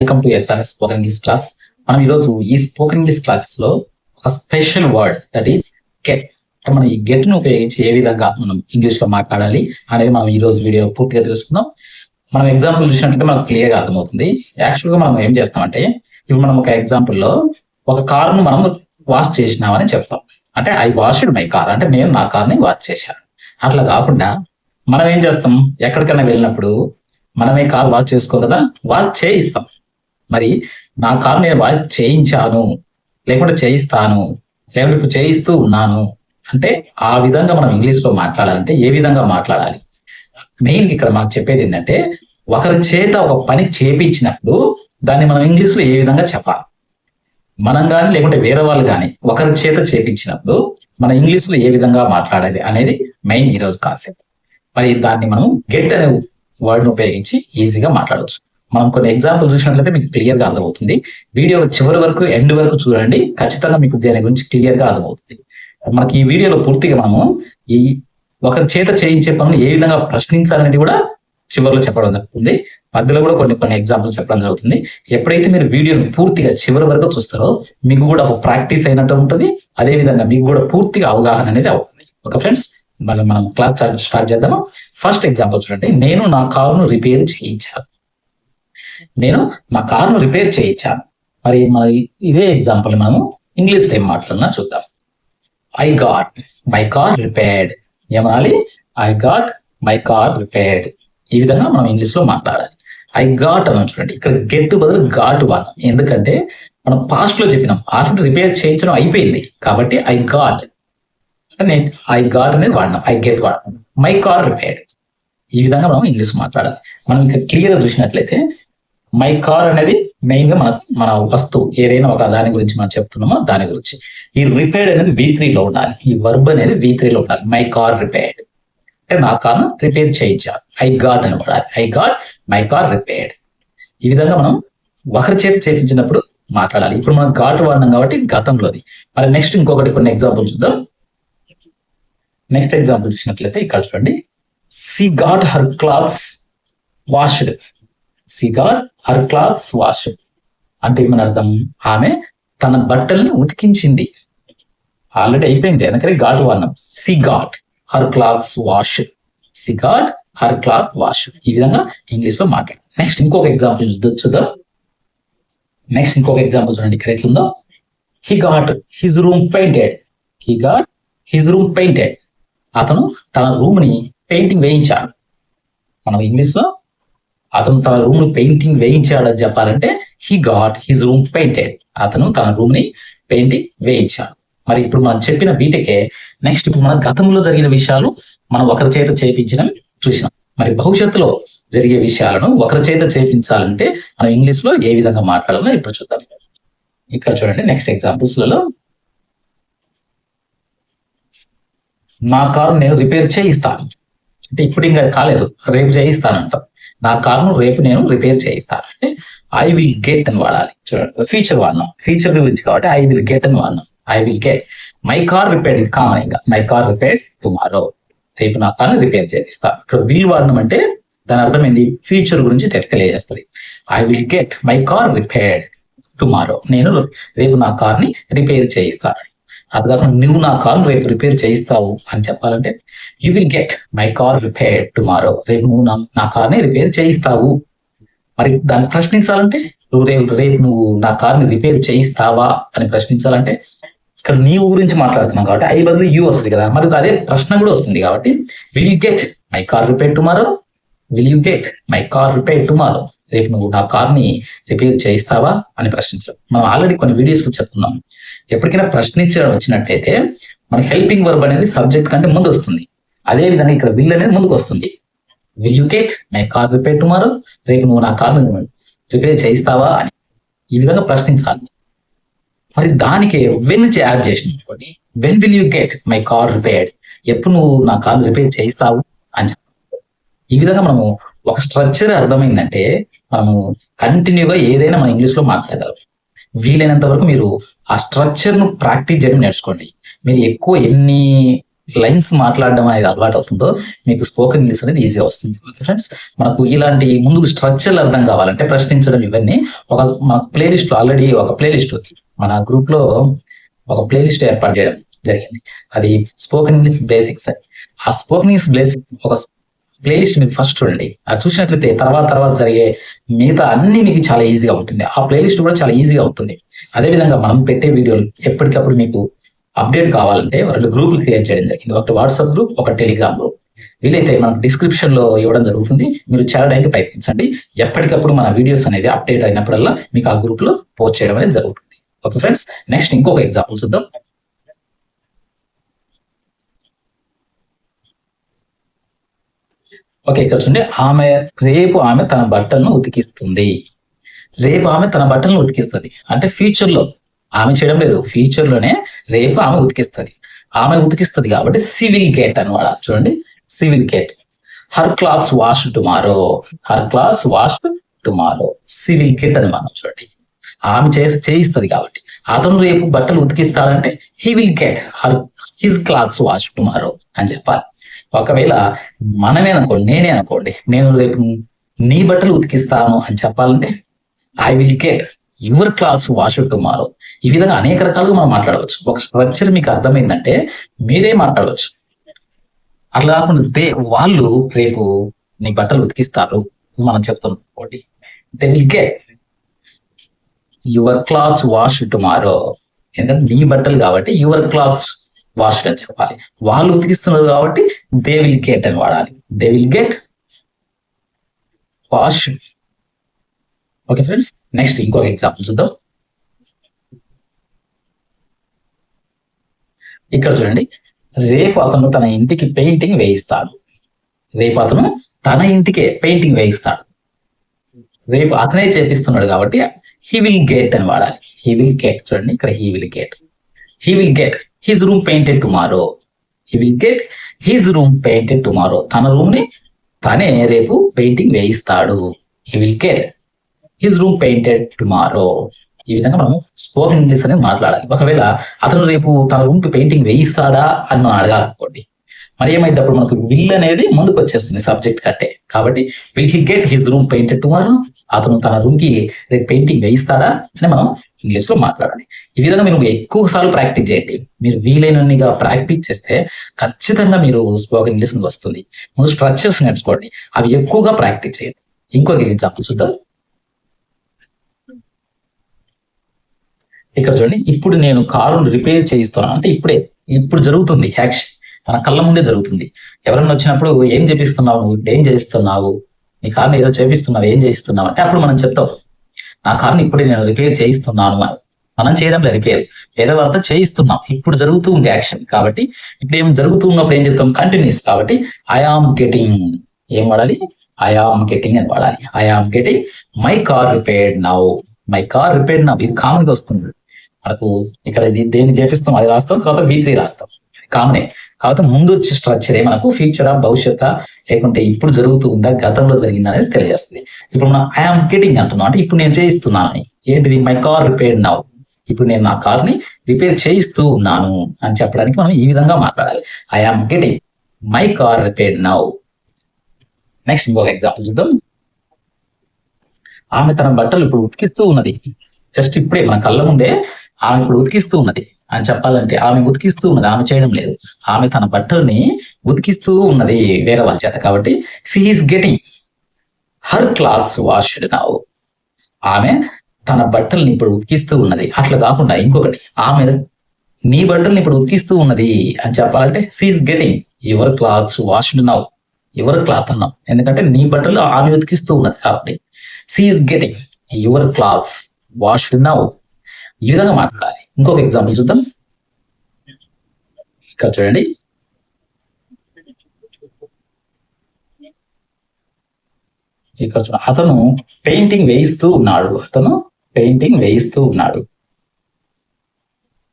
Welcome to SRS spoken English class మనం ఈరోజు ఈ స్పోకెన్ ఇంగ్లీష్ క్లాసెస్లో ఒక special word that is get మనం ఈ గెట్ను ఉపయోగించి ఏ విధంగా మనం ఇంగ్లీష్లో మాట్లాడాలి అనేది మనం ఈ రోజు వీడియో పూర్తిగా తెలుసుకుందాం. మనం ఎగ్జాంపుల్ చూసినట్లయితే మనకు క్లియర్గా అర్థమవుతుంది. యాక్చువల్గా మనం ఏం చేస్తామంటే ఇప్పుడు మనం ఒక ఎగ్జాంపుల్లో ఒక కార్ను మనం వాష్ చేసినామని చెప్తాం. అంటే ఐ వాష్డ్ మై కార్ అంటే నేను నా కార్ని వాష్ చేశాను. అట్లా కాకుండా మనం ఏం చేస్తాం? ఎక్కడికైనా వెళ్ళినప్పుడు మనమే కార్ వాష్ చేసుకో కదా? వాష్ చేయిస్తాం. మరి నా కార్ నేను వాయిస్ చేయించాను లేకుంటే చేయిస్తాను లేకుంటే ఇప్పుడు చేయిస్తూ ఉన్నాను. అంటే ఆ విధంగా మనం ఇంగ్లీష్లో మాట్లాడాలంటే ఏ విధంగా మాట్లాడాలి? మెయిన్ ఇక్కడ మాకు చెప్పేది ఏంటంటే ఒకరి చేత ఒక పని చేపించినప్పుడు దాన్ని మనం ఇంగ్లీష్లో ఏ విధంగా చెప్పాలి? మనం కానీ లేకుంటే వేరే వాళ్ళు కానీ ఒకరి చేత చేపించినప్పుడు మన ఇంగ్లీష్లో ఏ విధంగా మాట్లాడాలి అనేది మెయిన్ ఈరోజు కాన్సెప్ట్. మరి దాన్ని మనం గెట్ అనే వర్డ్ ఉపయోగించి ఈజీగా మాట్లాడవచ్చు మనం కొన్ని ఎగ్జాంపుల్ చూసినట్లయితే మీకు క్లియర్గా అర్థమవుతుంది. వీడియో చివరి వరకు ఎండ్ వరకు చూడండి. ఖచ్చితంగా మీకు దీని గురించి క్లియర్గా అర్థమవుతుంది. మనకి ఈ వీడియోలో పూర్తిగా మనము ఈ ఒకరి చేత చేయించే పనులు ఏ విధంగా ప్రశ్నించాలనేది కూడా చివరిలో చెప్పడం జరుగుతుంది. మధ్యలో కూడా కొన్ని కొన్ని ఎగ్జాంపుల్ చెప్పడం జరుగుతుంది. ఎప్పుడైతే మీరు వీడియోని పూర్తిగా చివరి వరకు చూస్తారో మీకు కూడా ఒక ప్రాక్టీస్ అయినట్టు ఉంటుంది. అదే విధంగా మీకు కూడా పూర్తిగా అవగాహన అనేది అవుతుంది. ఓకే ఫ్రెండ్స్ మళ్ళీ మనం క్లాస్ స్టార్ట్ చేద్దాము? ఫస్ట్ ఎగ్జాంపుల్ చూడండి. నేను నా కారును రిపేర్ చేయించాను. నేను మా కారును రిపేర్ చేయించాను. మరి మన ఇదే ఎగ్జాంపుల్ మనము ఇంగ్లీష్ ఏం మాట్లాడినా చూద్దాం. I got my car repaired ఏమనాలి? I got my car repaired ఈ విధంగా మనం ఇంగ్లీష్లో మాట్లాడాలి. ఐ గాట్ అని చూడండి. ఇక్కడ గెట్ బదులు ఘాట్ వాడడం ఎందుకంటే మనం పాస్ట్లో చెప్పినాం. ఆల్రెడీ రిపేర్ చేయించడం అయిపోయింది. కాబట్టి ఐ గాట్ అంటే ఐ గాట్ అనేది వాడినాం. ఐ గెట్ వాడడం మై కార్ రిపేర్డ్ ఈ విధంగా మనం ఇంగ్లీష్ మాట్లాడాలి. మనం ఇంకా క్లియర్గా చూసినట్లయితే మై కార్ అనేది మెయిన్గా మన మన వస్తువు ఏదైనా ఒక దాని గురించి మనం చెప్తున్నామో దాని గురించి. ఈ రిపేర్డ్ అనేది వి లో ఉండాలి. ఈ వర్బ్ అనేది వి లో ఉండాలి. మై కార్ రిపేర్డ్ అంటే నా కార్ను రిపేర్ చేయించాలి. ఐ గాట్ అని వాడాలి I got my car repaired ఈ విధంగా మనం ఒకరి చేతి చేపించినప్పుడు మాట్లాడాలి. ఇప్పుడు మనం ఘాట్ వాడినాం కాబట్టి గతంలోది మరి నెక్స్ట్ ఇంకొకటి కొన్ని ఎగ్జాంపుల్ చూద్దాం. నెక్స్ట్ ఎగ్జాంపుల్ చూసినట్లయితే ఇక్కడ చూడండి. She got her clothes washed she got her clothes wash. అంటే ఏమని అర్థం ఆమె తన బట్టల్ని ఉతికించింది. ఆల్రెడీ అయిపోయింది. ఎందుకంటే ఘాట్ వర్ణం she got her clothes wash. She got her cloth wash. ఈ విధంగా ఇంగ్లీష్లో మాట్లాడు. నెక్స్ట్ ఇంకొక ఎగ్జాంపుల్ చూద్దాం నెక్స్ట్ ఇంకొక ఎగ్జాంపుల్ చూడండి. ఇక్కడ ఎట్లుందో? He got his room painted he got his room painted అతను తన రూమ్ని పెయింటింగ్ వేయించాడు. మనం ఇంగ్లీష్లో అతను తన రూమ్ పెయింటింగ్ పెయింటింగ్ వేయించాడని చెప్పాలంటే he got his room painted. అతను తన రూమ్ని పెయింటింగ్ వేయించాడు. మరి ఇప్పుడు మనం చెప్పిన వీటికే నెక్స్ట్ ఇప్పుడు మన గతంలో జరిగిన విషయాలు మనం ఒకరి చేత చేపించడం చూసినాం. మరి భవిష్యత్తులో జరిగే విషయాలను ఒకరి చేత చేపించాలంటే మనం ఇంగ్లీష్లో ఏ విధంగా మాట్లాడాలో ఇప్పుడు చూద్దాం. ఇక్కడ చూడండి నెక్స్ట్ ఎగ్జాంపుల్స్లలో. నా కారు నేను రిపేర్ చేయిస్తాను. అంటే ఇప్పుడు ఇంకా కాలేదు రేపు చేయిస్తానంట. నా కారును రేపు నేను రిపేర్ చేయిస్తాను అంటే ఐ విల్ గెట్ అని వాడాలి. చూడండి ఫీచర్ వాడినాం. ఫీచర్ గురించి కాబట్టి ఐ విల్ గెట్ అని వాడినాం. I will get my car repair ఇది కామన్ ఇంకా. మై కార్ రిపేర్ టుమారో రేపు నా కార్ని రిపేర్ చేయిస్తాను ఇక్కడ విల్ వాడడం అంటే దాని అర్థం ఏంది? ఫ్యూచర్ గురించి తెలియజేస్తుంది. I will get my car repaired tomorrow నేను రేపు నా కార్ని రిపేర్ చేయిస్తాను అది కాకుండా నువ్వు నా కార్ రేపు రిపేర్ చేయిస్తావు అని చెప్పాలంటే you will get my car repair tomorrow రేపు నువ్వు నా నా కార్ని రిపేర్ చేయిస్తావు. మరి దాన్ని ప్రశ్నించాలంటే నువ్వు రేపు రేపు నువ్వు నా కార్ని రిపేర్ చేయిస్తావా అని ప్రశ్నించాలంటే ఇక్కడ నీ గురించి మాట్లాడుతున్నావు కాబట్టి ఐ బదులు యూ వస్తుంది కదా. మరి అదే ప్రశ్న కూడా వస్తుంది కాబట్టి will you get my car repair tomorrow will you get my car repair tomorrow రేపు నువ్వు నా కార్ని రిపేర్ చేయిస్తావా అని ప్రశ్నించడం. మనం ఆల్రెడీ కొన్ని వీడియోస్ చెప్తున్నాం. ఎప్పటికైనా ప్రశ్నించడం వచ్చినట్టయితే మన హెల్పింగ్ వర్బ్ అనేది సబ్జెక్ట్ కంటే ముందు వస్తుంది అదే విధంగా ఇక్కడ విల్ అనేది ముందుకు వస్తుంది will you get my car repair tomorrow రేపు నువ్వు నా కార్ని రిపేర్ చేయిస్తావా అని. ఈ విధంగా ప్రశ్నించాలి. మరి దానికి వెన్ నుంచి యాడ్ చేసిన అనుకోండి. When will you get my car repaired ఎప్పుడు నువ్వు నా కార్ రిపేర్ చేయిస్తావు అని చెప్పాలి ఈ విధంగా మనము ఒక స్ట్రక్చర్ అర్థమైందంటే మనము కంటిన్యూగా ఏదైనా మన ఇంగ్లీష్లో మాట్లాడగలం. వీలైనంత వరకు మీరు ఆ స్ట్రక్చర్ను ప్రాక్టీస్ చేయడం నేర్చుకోండి. మీరు ఎక్కువ ఎన్ని లైన్స్ మాట్లాడడం అనేది అలవాటు అవుతుందో మీకు స్పోకెన్ ఇంగ్లీష్ అనేది ఈజీగా వస్తుంది. ఓకే ఫ్రెండ్స్ మనకు ఇలాంటి ముందు స్ట్రక్చర్ అర్థం కావాలంటే ప్రశ్నించడం ఇవన్నీ ఒక మన ప్లేలిస్ట్ ఆల్రెడీ ఒక ప్లేలిస్ట్ మన గ్రూప్లో ఒక ప్లేలిస్ట్ ఏర్పాటు చేయడం జరిగింది. అది స్పోకెన్ ఇంగ్లీష్ బేసిక్స్ అని. ఆ స్పోకెన్ ఇంగ్లీష్ బేసిక్స్ ఒక ప్లేలిస్ట్ మీరు ఫస్ట్ చూడండి. అది చూసినట్లయితే తర్వాత తర్వాత జరిగే మిగతా అన్ని మీకు చాలా ఈజీగా ఉంటుంది. ఆ ప్లేలిస్ట్ కూడా చాలా ఈజీగా ఉంటుంది. అదేవిధంగా మనం పెట్టే వీడియోలు ఎప్పటికప్పుడు మీకు అప్డేట్ కావాలంటే రెండు గ్రూపులు క్రియేట్ చేయడం జరిగింది. ఒకటి వాట్సాప్ గ్రూప్ ఒక టెలిగ్రామ్ గ్రూప్ వీలైతే మనకు డిస్క్రిప్షన్లో ఇవ్వడం జరుగుతుంది. మీరు చేరడానికి ప్రయత్నించండి. ఎప్పటికప్పుడు మన వీడియోస్ అనేది అప్డేట్ అయినప్పుడల్లా మీకు ఆ గ్రూప్లో పోస్ట్ చేయడం అనేది జరుగుతుంది. ఓకే ఫ్రెండ్స్ నెక్స్ట్ ఇంకొక ఎగ్జాంపుల్ చూద్దాం. ఓకే ఇక్కడ చూడండి. ఆమె రేపు ఆమె తన బట్టలను ఉతికిస్తుంది. రేపు ఆమె తన బట్టలను ఉతికిస్తుంది. అంటే ఫ్యూచర్లో ఆమె చేయడం లేదు. ఫ్యూచర్లోనే రేపు ఆమె ఉతికిస్తుంది. ఆమె ఉతికిస్తుంది కాబట్టి సివిల్ గేట్ అని వాడాలి చూడండి. She will get her clothes wash tomorrow her clothes wash tomorrow she will get అని మనం చూడండి. ఆమె చేసి చేయిస్తుంది కాబట్టి. అతను రేపు బట్టలు ఉతికిస్తాడంటే he will get her his clothes wash tomorrow అని చెప్పాలి. ఒకవేళ మనమే అనుకోండి నేనే అనుకోండి నేను రేపు నీ బట్టలు ఉతికిస్తాను అని చెప్పాలంటే I will get your clothes wash tomorrow ఈ విధంగా అనేక రకాలుగా మనం మాట్లాడవచ్చు. ఒక స్ట్రక్చర్ మీకు అర్థమైందంటే మీరే మాట్లాడవచ్చు. అట్లా కాకుండా దే వాళ్ళు రేపు నీ బట్టలు ఉతికిస్తారు మనం చెప్తున్నాం ఒకటి they will get your clothes wash tomorrow ఎందుకంటే నీ బట్టలు కాబట్టి యువర్ క్లాత్స్ వాష్ అని చెప్పాలి. వాళ్ళు ఉతికిస్తున్నారు కాబట్టి దే విల్ గెట్ అని వాడాలి. They will get wash okay friends next ఇంకొక ఎగ్జాంపుల్ చూద్దాం. ఇక్కడ చూడండి. రేపు అతను తన ఇంటికి పెయింటింగ్ వేయిస్తాడు. రేపు అతను తన ఇంటికే పెయింటింగ్ వేయిస్తాడు. రేపు అతనే చేపిస్తున్నాడు కాబట్టి హీ విల్ గెట్ అని వాడాలి. హీ విల్ గెట్ చూడండి ఇక్కడ he will get he will get his room painted tomorrow he will get his room painted tomorrow తన రూమ్ని తనే రేపు painting వేయిస్తాడు. He will get his room painted tomorrow ఈ విధంగా మనం స్పోకెన్ ఇంగ్లీష్ అనేది మాట్లాడాలి. ఒకవేళ అతను రేపు తన రూమ్కి పెయింటింగ్ వేయిస్తాడా అని మనం అడగాలనుకోండి. మరి ఏమైతే అప్పుడు మనకు విల్ అనేది ముందుకు వచ్చేస్తుంది సబ్జెక్ట్ కట్టే. కాబట్టి will he get his room painted tomorrow అతను తన రూమ్కి రేపు పెయింటింగ్ వేయిస్తాడా అని మనం ఇంగ్లీష్లో మాట్లాడాలి. ఈ విధంగా మీరు ఎక్కువ సార్లు ప్రాక్టీస్ చేయండి. మీరు వీలైనన్నిగా ప్రాక్టీస్ చేస్తే ఖచ్చితంగా మీరు స్పోకెన్ ఇంగ్లీష్ వస్తుంది. ముందు స్ట్రక్చర్స్ నేర్చుకోండి. అవి ఎక్కువగా ప్రాక్టీస్ చేయండి. ఇంకొక ఎగ్జాంపుల్ చూద్దాం. ఇక్కడ చూడండి. ఇప్పుడు నేను కారును రిపేర్ చేయిస్తున్నాను. అంటే ఇప్పుడే ఇప్పుడు జరుగుతుంది యాక్షన్ తన కళ్ళ ముందే జరుగుతుంది. ఎవరన్నా వచ్చినప్పుడు ఏం చేపిస్తున్నావు? ఏం చేయిస్తున్నావు? నీ కారుని ఏదో చేపిస్తున్నావు ఏం చేయిస్తున్నావు? అంటే అప్పుడు మనం చెప్తాం. నా కార్ని ఇప్పుడే నేను రిపేర్ చేయిస్తున్నాను అని. మనం చేయడం లేదు రిపేర్. వేరే వాళ్ళతో చేయిస్తున్నాం. ఇప్పుడు జరుగుతూ ఉంది యాక్షన్. కాబట్టి ఇప్పుడు ఏం జరుగుతూ ఉన్నప్పుడు ఏం చెప్తాం? కంటిన్యూస్. కాబట్టి ఐ ఆమ్ గెటింగ్ ఏం వాడాలి? ఐ ఆమ్ గెటింగ్ అని వాడాలి. I am getting my car repaired now my car repaired now ఇది కామన్గా వస్తుంది. మనకు ఇక్కడ ఇది దేన్ని చేపిస్తాం? అది రాస్తాం. తర్వాత వి త్రీ రాస్తాం. కామనే కాకపోతే ముందు వచ్చే స్ట్రక్చరే మనకు ఫ్యూచరా భవిష్యత్ లేకుంటే ఇప్పుడు జరుగుతూ ఉందా గతంలో జరిగిందా అనేది తెలియజేస్తుంది. ఇప్పుడు మనం ఐఆమ్ గెటింగ్ అంటున్నాం. అంటే ఇప్పుడు నేను చేయిస్తున్నాను అని ఏంటిది? మై కార్ రిపేర్ నౌ ఇప్పుడు నేను నా కార్ని రిపేర్ చేయిస్తూ ఉన్నాను అని చెప్పడానికి మనం ఈ విధంగా మాట్లాడాలి. I am getting my car repair now next ఇంకొక ఎగ్జాంపుల్ చూద్దాం. ఆమె తన బట్టలు ఇప్పుడు ఉతికిస్తూ ఉన్నది. జస్ట్ ఇప్పుడే మన కళ్ళ ముందే ఆమె ఇప్పుడు ఉతికిస్తూ ఉన్నది. అని చెప్పాలంటే ఆమె ఉతికిస్తూ ఉన్నది. ఆమె చేయడం లేదు. ఆమె తన బట్టల్ని ఉతికిస్తూ ఉన్నది వేరే వాళ్ళ చేత. కాబట్టి she is getting her clothes washed now ఆమె తన బట్టల్ని ఇప్పుడు ఉతికిస్తూ ఉన్నది. అట్లా కాకుండా ఇంకొకటి ఆమె నీ బట్టల్ని ఇప్పుడు ఉతికిస్తూ ఉన్నది అని చెప్పాలంటే she is getting your clothes washed now your cloth అన్నాం. ఎందుకంటే నీ బట్టలు ఆమె ఉతికిస్తూ ఉన్నది కాబట్టి she is getting your clothes washed now ఈ విధంగా మాట్లాడాలి. ఇంకొక ఎగ్జాంపుల్ చూద్దాం. ఇక్కడ చూడండి. ఇక్కడ చూడ అతను పెయింటింగ్ వేయిస్తూ ఉన్నాడు. అతను పెయింటింగ్ వేయిస్తూ ఉన్నాడు.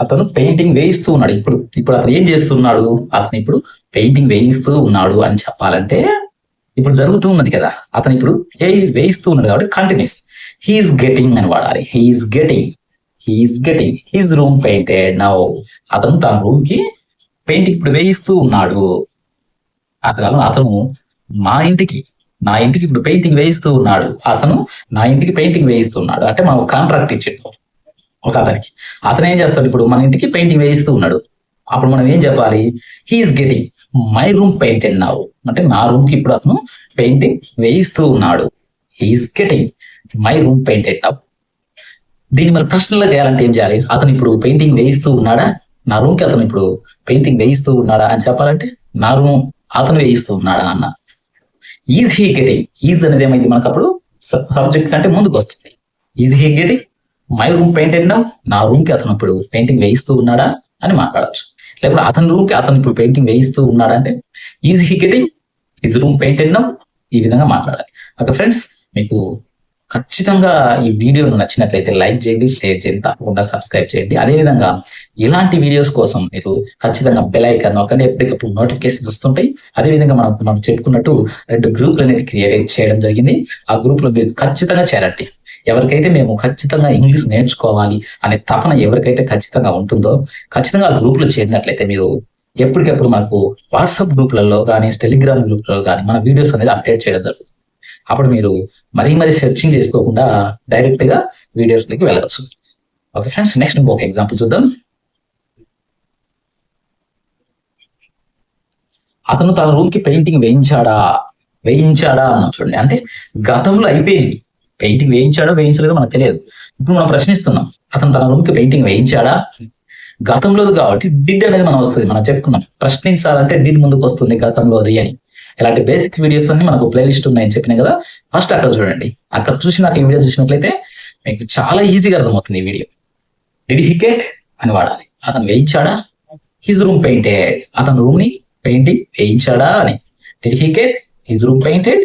అతను పెయింటింగ్ వేయిస్తూ ఉన్నాడు. ఇప్పుడు ఇప్పుడు అతను ఏం చేస్తున్నాడు? అతను ఇప్పుడు పెయింటింగ్ వేయిస్తూ ఉన్నాడు అని చెప్పాలంటే ఇప్పుడు జరుగుతూ ఉన్నది కదా. అతను ఇప్పుడు ఏ వేయిస్తూ ఉన్నాడు కాబట్టి కంటిన్యూస్ హీఈస్ గెటింగ్ అని వాడాలి. He is getting he is getting his room painted now అతను తన రూమ్కి పెయింటింగ్ ఇప్పుడు వేయిస్తూ ఉన్నాడు. అతను అతను మా ఇంటికి నా ఇంటికి ఇప్పుడు పెయింటింగ్ వేయిస్తూ ఉన్నాడు. అతను నా ఇంటికి పెయింటింగ్ వేయిస్తున్నాడు అంటే మనం కాంట్రాక్ట్ ఇచ్చిండు. ఒక అతనికి. అతను ఏం చేస్తాడు ఇప్పుడు? మన ఇంటికి పెయింటింగ్ వేయిస్తూ ఉన్నాడు. అప్పుడు మనం ఏం చెప్పాలి? He is getting my room painted now అంటే నా రూమ్కి ఇప్పుడు అతను పెయింటింగ్ వేయిస్తూ ఉన్నాడు. He is getting my room painted now దీన్ని మరి ప్రశ్నలో చేయాలంటే ఏం చేయాలి? అతను ఇప్పుడు పెయింటింగ్ వేయిస్తూ ఉన్నాడా? నా రూమ్కి అతను ఇప్పుడు పెయింటింగ్ వేయిస్తూ ఉన్నాడా అని చెప్పాలంటే నా రూమ్ అతను వేయిస్తూ ఉన్నాడా అన్న. ఈజ్ హీ గెటింగ్ ఈజ్ అనేది ఏమైంది మనకు అప్పుడు? సబ్జెక్ట్ కంటే ముందుకు వస్తుంది. Is he getting my room painted నా నా రూమ్కి అతను ఇప్పుడు పెయింటింగ్ వేయిస్తూ ఉన్నాడా అని మాట్లాడచ్చు. లేకపోతే అతని రూమ్కి అతను ఇప్పుడు పెయింటింగ్ వేయిస్తూ ఉన్నాడా అంటే is he getting his room painted నా ఈ విధంగా మాట్లాడాలి. ఓకే ఫ్రెండ్స్ మీకు ఖచ్చితంగా ఈ వీడియో నచ్చినట్లయితే లైక్ చేయండి షేర్ చేయండి తప్పకుండా సబ్స్క్రైబ్ చేయండి. అదేవిధంగా ఇలాంటి వీడియోస్ కోసం మీరు ఖచ్చితంగా బెల్ ఐకాన్ నొక్కండి. ఎప్పటికప్పుడు నోటిఫికేషన్ వస్తుంటాయి. అదేవిధంగా మనం మనం చెప్పుకున్నట్టు రెండు గ్రూపులు అనేది క్రియేట్ చేయడం జరిగింది. ఆ గ్రూప్లో మీరు ఖచ్చితంగా చేరండి. ఎవరికైతే మేము ఖచ్చితంగా ఇంగ్లీష్ నేర్చుకోవాలి అనే తపన ఎవరికైతే ఖచ్చితంగా ఉంటుందో ఖచ్చితంగా ఆ గ్రూప్లో చేరినట్లయితే మీరు ఎప్పటికప్పుడు మనకు వాట్సాప్ గ్రూప్లలో కానీ టెలిగ్రామ్ గ్రూప్లలో కానీ మన వీడియోస్ అనేది అప్డేట్ చేయడం జరుగుతుంది. అప్పుడు మీరు మరీ మరీ సెర్చింగ్ చేసుకోకుండా డైరెక్ట్గా వీడియోస్లోకి వెళ్ళవచ్చు. ఓకే ఫ్రెండ్స్ నెక్స్ట్ ఇంకొక ఎగ్జాంపుల్ చూద్దాం. అతను తన రూమ్కి పెయింటింగ్ వేయించాడా? వేయించాడా అన్న చూడండి. అంటే గతంలో అయిపోయింది. పెయింటింగ్ వేయించాడో వేయించలేదో మనకు తెలియదు. ఇప్పుడు మనం ప్రశ్నిస్తున్నాం. అతను తన రూమ్కి పెయింటింగ్ వేయించాడా? గతంలోది కాబట్టి డిడ్ అనేది మనం వస్తుంది. మనం చెప్పుకున్నాం. ప్రశ్నించాలంటే డిడ్ ముందుకు వస్తుంది గతంలోది అని. ఇలాంటి బేసిక్ వీడియోస్ అన్ని మనకు ప్లేలిస్ట్ ఉన్నాయని చెప్పిన కదా ఫస్ట్ అక్కడ చూడండి. అక్కడ చూసినాక ఈ వీడియో చూసినట్లయితే మీకు చాలా ఈజీగా అర్థమవుతుంది ఈ వీడియో డిడ్ హీ అని వాడాలి. అతను వేయించాడా? హిజ్ రూమ్ పెయింటెడ్ అతను రూమ్ని పెయింటింగ్ వేయించాడా అని. Did he his room painted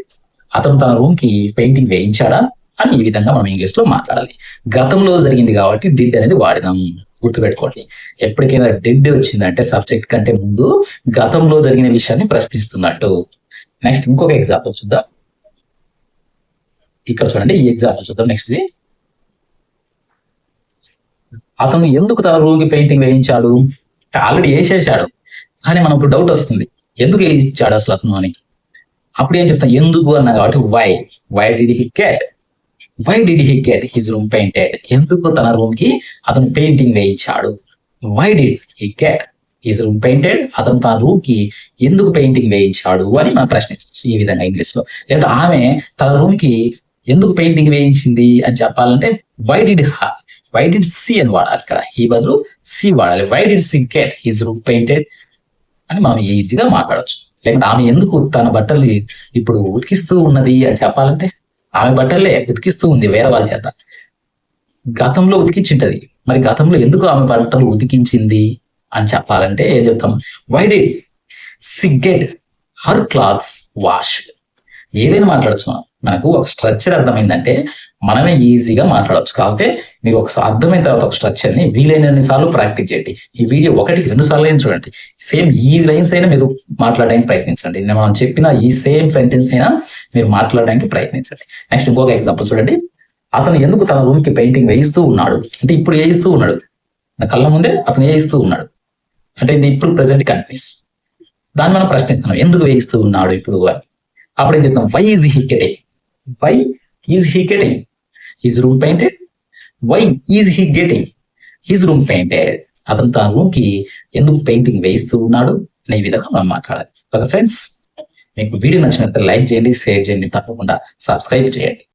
అతను తన రూమ్కి పెయింటింగ్ వేయించాడా అని ఈ విధంగా మనం ఇంగ్లీష్లో మాట్లాడాలి. గతంలో జరిగింది కాబట్టి డిడ్ అనేది వాడినాం. గుర్తుపెట్టుకోండి. ఎప్పటికైనా డిడ్ వచ్చిందంటే సబ్జెక్ట్ కంటే ముందు గతంలో జరిగిన విషయాన్ని ప్రశ్నిస్తున్నట్టు. నెక్స్ట్ ఇంకొక ఎగ్జాంపుల్ చూద్దాం. ఇక్కడ చూడండి ఈ ఎగ్జాంపుల్ చూద్దాం. నెక్స్ట్ ఇది. అతను ఎందుకు తన రూమ్కి పెయింటింగ్ వేయించాడు? ఆల్రెడీ వేసేసాడు కానీ మనకు డౌట్ వస్తుంది. ఎందుకు వేయించాడు అసలు అతను అని? అప్పుడు ఏం చెప్తాను ఎందుకు అన్నా కాబట్టి why why did he get why did he get his room painted ఎందుకు తన రూమ్కి అతను పెయింటింగ్ వేయించాడు? Why did he get his room painted అతను తన రూమ్కి ఎందుకు పెయింటింగ్ వేయించాడు అని మనం ప్రశ్నించవచ్చు ఈ విధంగా ఇంగ్లీష్లో. లేదంటే ఆమె తన రూమ్కి ఎందుకు పెయింటింగ్ వేయించింది అని చెప్పాలంటే why did why did she అని వాడాలి ఇక్కడ ఈ బదులు సి వాడాలి. Why did she get his room painted అని మనం ఈజీగా మాట్లాడవచ్చు లేకుంటే ఆమె ఎందుకు తన బట్టలు ఇప్పుడు ఉతికిస్తూ ఉన్నది అని చెప్పాలంటే ఆమె బట్టలే ఉతికిస్తూ ఉంది వేరే వాళ్ళ చేత గతంలో ఉతికించింటది మరి గతంలో ఎందుకు ఆమె బట్టలు ఉతికించింది? అని చెప్పాలంటే ఏం చెప్తాం? Why did she get her clothes wash ఏదైనా మాట్లాడచ్చు. మనకు ఒక స్ట్రక్చర్ అర్థమైందంటే మనమే ఈజీగా మాట్లాడవచ్చు కాకపోతే మీరు ఒకసారి అర్థమైన తర్వాత ఒక స్ట్రక్చర్ని వీలైనన్ని సార్లు ప్రాక్టీస్ చేయండి. ఈ వీడియో ఒకటికి రెండు సార్లు అయినా చూడండి. సేమ్ ఈ లైన్స్ అయినా మీరు మాట్లాడడానికి ప్రయత్నించండి. నేను మనం చెప్పిన ఈ సేమ్ సెంటెన్స్ అయినా మీరు మాట్లాడడానికి ప్రయత్నించండి. నెక్స్ట్ ఇంకొక ఎగ్జాంపుల్ చూడండి. అతను ఎందుకు తన రూమ్కి పెయింటింగ్ వేయిస్తూ ఉన్నాడు? అంటే ఇప్పుడు వేయిస్తూ ఉన్నాడు. నా కళ్ళ ముందే అతను వేయిస్తూ ఉన్నాడు. అంటే ఇది ఇప్పుడు ప్రజెంట్ కంట్రీస్ దాన్ని మనం ప్రశ్నిస్తున్నాం ఎందుకు వేయిస్తూ ఉన్నాడు ఇప్పుడు అని. అప్పుడు ఏం చెప్తాం? Why is he getting why is he getting his room painted why is he getting his room painted అతను తన రూమ్కి ఎందుకు పెయింటింగ్ వేయిస్తూ ఉన్నాడు? అనే విధంగా మనం మాట్లాడాలి. ఓకే ఫ్రెండ్స్ మీకు వీడియో నచ్చినట్లయితే లైక్ చేయండి షేర్ చేయండి తప్పకుండా సబ్స్క్రైబ్ చేయండి.